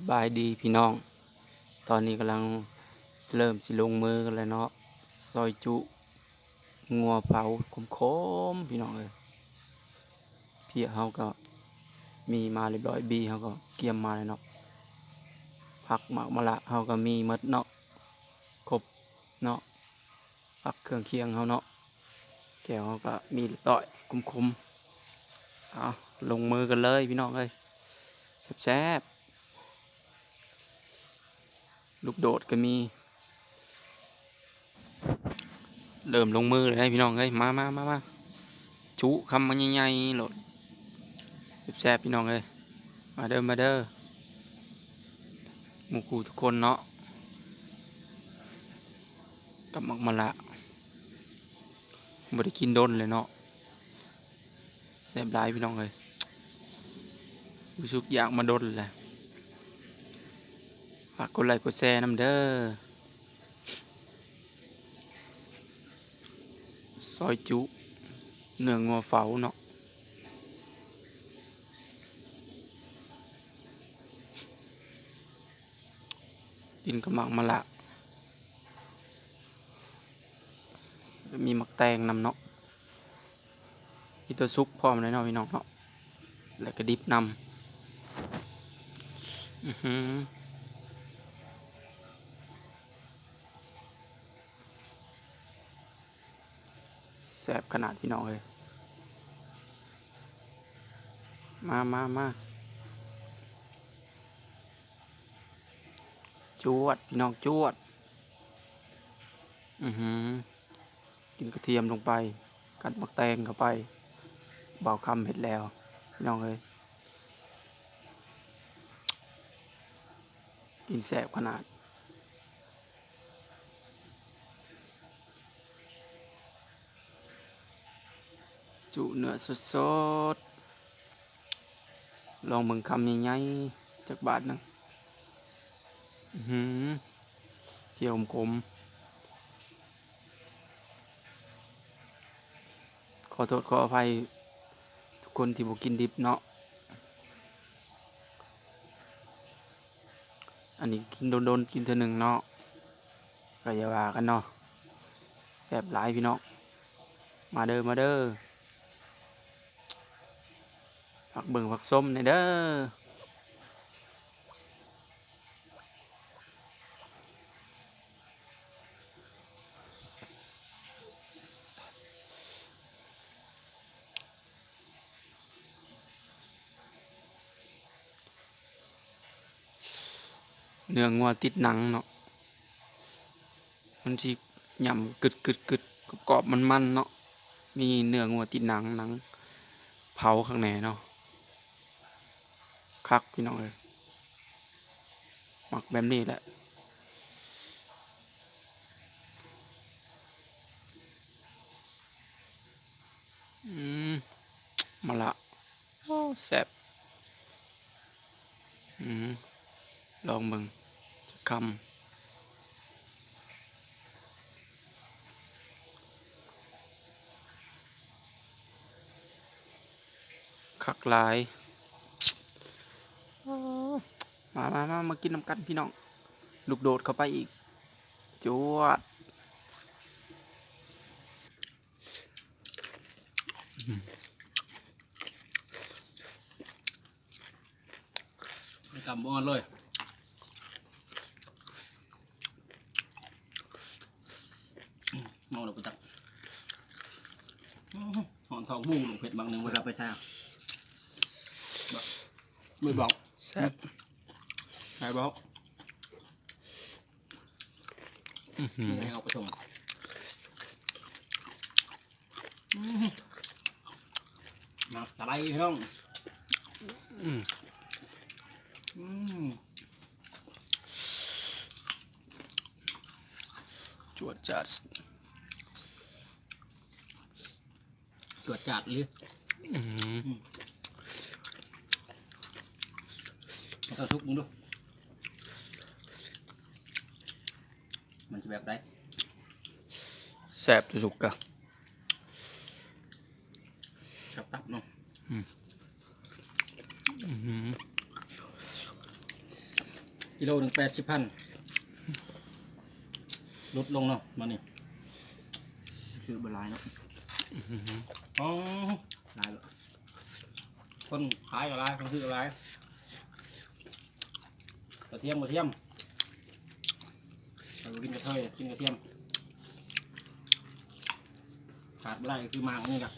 สบายดีพี่น้อง ตอนนี้กำลังเริ่มสิลงมือกันแล้วเนาะ ซอยจุ งัวเผาคมๆพี่น้องเอยเพียเฮาก็มีมาเรียบร้อยบีเฮาก็เกียมมาเลยเนาะ ผักหมักมะละเฮาก็มีมดเนาะ ครบเนาะ ผักเครื่องเคียงเฮาเนาะ แก้วเฮาก็มีเรียบร้อยคมๆเอาลงมือกันเลยพี่น้องเอยแซ่บๆ ลูกโดดก็มี เริ่มลงมือเลยพี่น้องเอ้ยมามามามาจุคำมันใหญ่ๆโหลดแซ่บๆพี่น้องเอ้ยมาเด้อมาเด้อหมู่กูทุกคนเนาะกับมักมะละบ่ได้กินโดนเลยเนาะแซ่บหลายพี่น้องเอ้ยรู้สึกอยากมาโดนแหละ ฝากกดไลค์กดแชร์น้ำเด้อซอยจุเนื้องัวเฝ้าเนาะกินกระมังมะละมีหมักแตงนำเนาะมีตัวซุกพร้อมเลยเนาะพี่น้องเนาะแล้วก็ดิบนำอือหือ แซ่บขนาดพี่น้องเลยมามามาจวด พี่น้องจวด อือหือ กินกระเทียมลงไป กัดมักแตงเข้าไป เบาคำเห็ดแล้ว พี่น้องเลยกินแสบขนาด จุเนื้อสดๆลองเบิ่งคำใหญ่ๆจากบาทนึงหือเคี่ยวขมขอโทษขออภัยทุกคนที่บ่กินดิบเนาะอันนี้กินโดนๆกินเท่าหนึ่งเนาะก็อย่าว่ากันเนาะแซ่บหลายพี่น้องมาเด้อมาเด้อ ผักเบิ่งผักส้มนี่เด้อเนื้องัวติดหนังเนาะ มันสิหย่ำกึดกึดกึดกรอบมันมันเนาะ มีเนื้องัวติดหนังหนัง เผาข้างในเนาะ คักพี่น้องเอ้ยหมักแบบนี้แหละอืมมาละโอ้แซ่บอืมลองเบิ่งคำคักลาย มามามามากินน้ำกันพี่น้อง ลูกโดดเข้าไปอีกจวดกำอ่อนเลยมองเราไปตักหอนทองบูลงเผ็ดบางหนึ่งเวลาไปทางไม่บอกแซ่บ ใครบอกอื้อหือให้เอาไปส่งมาสไลด์พี่น้องอืมอืมจวดจัดตรวจจัดเลยอื้อหือเอาทุกมึงดู มันจะแบบไรแซ่บสุกๆกะกับตับเนาะอื้อหือกิโลหนึ่งแปดสิบพันลดลงเนาะมานี่ชื่อบลายเนาะอ๋อหลายเลยคนขายอะไรคนซื้ออะไรกระเทียมกระเทียมเรา กินกระเทยกินกระเทียมขาดไม่ได้ก็คือมางนี่กับ